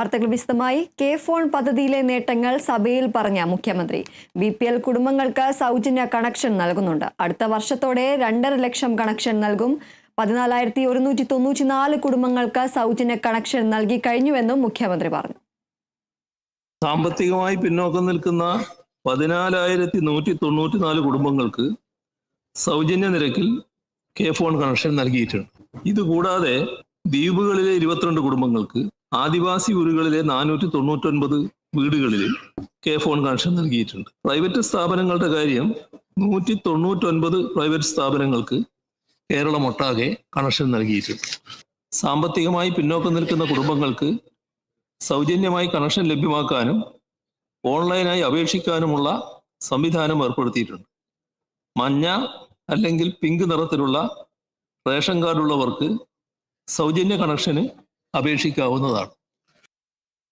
വാർത്തകൾ വിശദമായി. K phone പദ്ധതിയിലെ നേട്ടങ്ങൾ സഭയിൽ പറഞ്ഞ മുഖ്യമന്ത്രി. ബി പി എൽ കുടുംബങ്ങൾക്ക് സൗജന്യ കണക്ഷൻ നൽകുന്നുണ്ട്. അടുത്ത വർഷത്തോടെ രണ്ടര ലക്ഷം കണക്ഷൻ നൽകും. പതിനാലായിരത്തി ഒരുന്നൂറ്റി തൊണ്ണൂറ്റി നാല് കുടുംബങ്ങൾക്ക് സൗജന്യ കണക്ഷൻ നൽകി കഴിഞ്ഞുവെന്നും മുഖ്യമന്ത്രി പറഞ്ഞു. സാമ്പത്തികമായി പിന്നോക്കം നിൽക്കുന്ന പതിനാലായിരത്തി നൂറ്റി തൊണ്ണൂറ്റി നാല് കുടുംബങ്ങൾക്ക് സൗജന്യ നിരക്കിൽ കെ ഫോൺ കണക്ഷൻ നൽകിയിട്ടുണ്ട്. ഇതുകൂടാതെ ദ്വീപുകളിലെ ഇരുപത്തിരണ്ട് കുടുംബങ്ങൾക്ക് ആദിവാസി ഊരുകളിലെ നാനൂറ്റി തൊണ്ണൂറ്റൊൻപത് വീടുകളിൽ കെ ഫോൺ കണക്ഷൻ നൽകിയിട്ടുണ്ട്. പ്രൈവറ്റ് സ്ഥാപനങ്ങളുടെ കാര്യം നൂറ്റി തൊണ്ണൂറ്റൊൻപത് പ്രൈവറ്റ് സ്ഥാപനങ്ങൾക്ക് കേരളമൊട്ടാകെ കണക്ഷൻ നൽകിയിട്ടുണ്ട്. സാമ്പത്തികമായി പിന്നോക്കം നിൽക്കുന്ന കുടുംബങ്ങൾക്ക് സൗജന്യമായി കണക്ഷൻ ലഭ്യമാക്കാനും ഓൺലൈനായി അപേക്ഷിക്കാനുമുള്ള സംവിധാനം ഏർപ്പെടുത്തിയിട്ടുണ്ട്. മഞ്ഞ അല്ലെങ്കിൽ പിങ്ക് നിറത്തിലുള്ള റേഷൻ കാർഡുള്ളവർക്ക് സൗജന്യ കണക്ഷന് അപേക്ഷിക്കാവുന്നതാണ്.